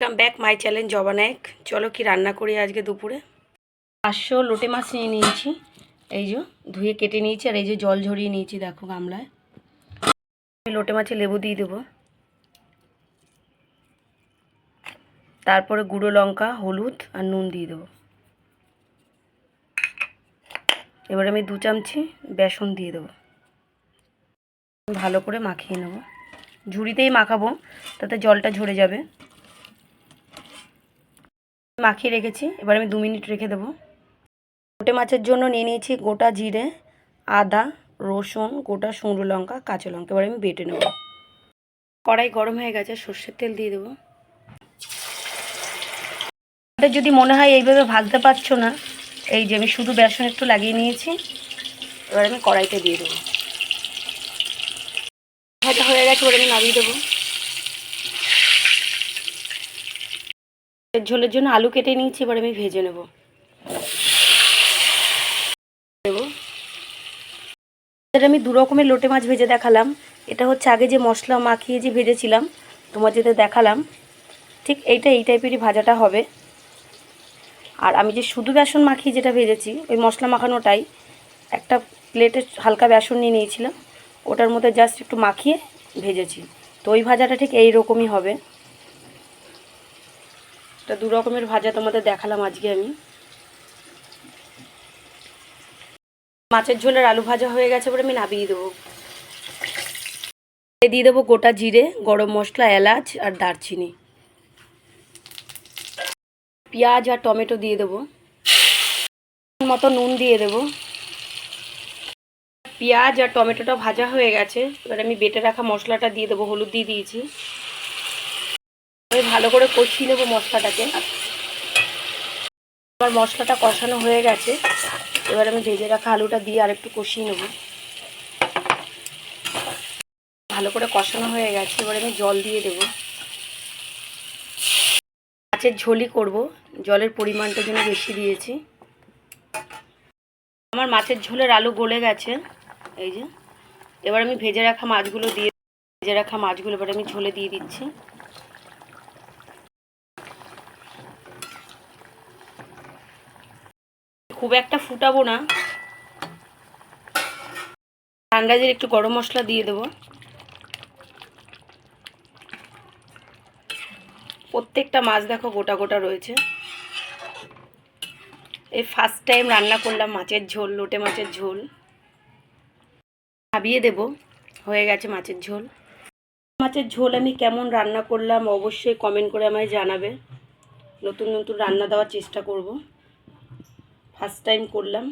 Welcome back my challenge জবা নায়ক চলো কি রান্না করি আজকে দুপুরে? পাঁচশো লোটে মাছ নিয়ে নিয়েছি। এই যে, ধুয়ে কেটে নিয়েছি আর এই যে জল ঝরিয়ে নিয়েছি, দেখো গামলায়। আমি লোটে মাছে লেবু দিয়ে দেবো। তারপরে গুঁড়ো লঙ্কা, হলুদ আর নুন দিয়ে দেবো। এবার আমি দু চামচি বেসন দিয়ে দেবো। ভালো করে মাখিয়ে নেব। ঝুড়িতেই মাখাবো, তাতে জলটা ঝরে যাবে। মাখিয়ে রেখেছি। এবার আমি দু মিনিট রেখে দেবো। গোটে মাছের জন্য নিয়ে নিয়েছি গোটা জিরে, আদা, রসুন, গোটা শুঁড়ো লঙ্কা, কাঁচা লঙ্কা। এবার আমি বেটে নেব। কড়াই গরম হয়ে গেছে, সর্ষের তেল দিয়ে দেবো। আপনাদের যদি মনে হয় এইভাবে ভাজতে পারছ না, এই যে আমি শুধু বেসন একটু লাগিয়ে নিয়েছি, এবার আমি কড়াইতে দিয়ে দেবো। ভাজা হয়ে গেছে, এবার আমি নামিয়ে দেবো। এর ঝোলের জন্য আলু কেটে নিয়েছি, এবার আমি ভেজে নেব। আমি দু রকমের লোটে মাছ ভেজে দেখালাম। এটা হচ্ছে আগে যে মশলা মাখিয়ে যে ভেজেছিলাম, তোমার যেটা দেখালাম, ঠিক এইটা, এই টাইপেরই ভাজাটা হবে। আর আমি যে শুধু বেসন মাখিয়ে যেটা ভেজেছি, ওই মশলা মাখানোটাই, একটা প্লেটে হালকা বেসন নিয়ে নিয়েছিলাম, ওটার মধ্যে জাস্ট একটু মাখিয়ে ভেজেছি। তো ওই ভাজাটা ঠিক এই রকমই হবে। এটা দু রকমের ভাজা তোমাদের দেখালাম আজকে আমি। মাছের ঝোলের আলু ভাজা হয়ে গেছে বলে আমি নাবিয়ে দেবো। দিয়ে দেবো গোটা জিরে, গরম মশলা, এলাচ আর দারচিনি। পেঁয়াজ আর টমেটো দিয়ে দেবো। মতো নুন দিয়ে দেবো। পেঁয়াজ আর টমেটোটা ভাজা হয়ে গেছে, এবার আমি বেটে রাখা মশলাটা দিয়ে দেবো, হলুদ দিয়ে দিয়েছি। আমি ভালো করে কষিয়ে নেব মশলাটাকে। আমার মশলাটা কষানো হয়ে গেছে। এবার আমি ভেজে রাখা আলুটা দিয়ে আর একটু কষিয়ে নেব। ভালো করে কষানো হয়ে গেছে, এবার আমি জল দিয়ে দেবো। মাছের ঝোলই করব, জলের পরিমাণটা যেন বেশি দিয়েছি। আমার মাছের ঝোলের আলু গলে গেছে, এই যে। এবার আমি ভেজে রাখা মাছগুলো দিয়ে, ভেজে রাখা মাছগুলো এবার আমি ঝোলে দিয়ে দিচ্ছি। খুব একটা ফুটাবো না। আন্দাজের একটু গরম মশলা দিয়ে দেবো। প্রত্যেকটা মাছ দেখো গোটা গোটা রয়েছে। এই ফার্স্ট টাইম রান্না করলাম মাছের ঝোল, লোটে মাছের ঝোল। ভাবিয়ে দেব, হয়ে গেছে মাছের ঝোল। মাছের ঝোল আমি কেমন রান্না করলাম অবশ্যই কমেন্ট করে আমায় জানাবে। নতুন নতুন রান্না দেওয়ার চেষ্টা করব। ফার্স্ট টাইম করলাম।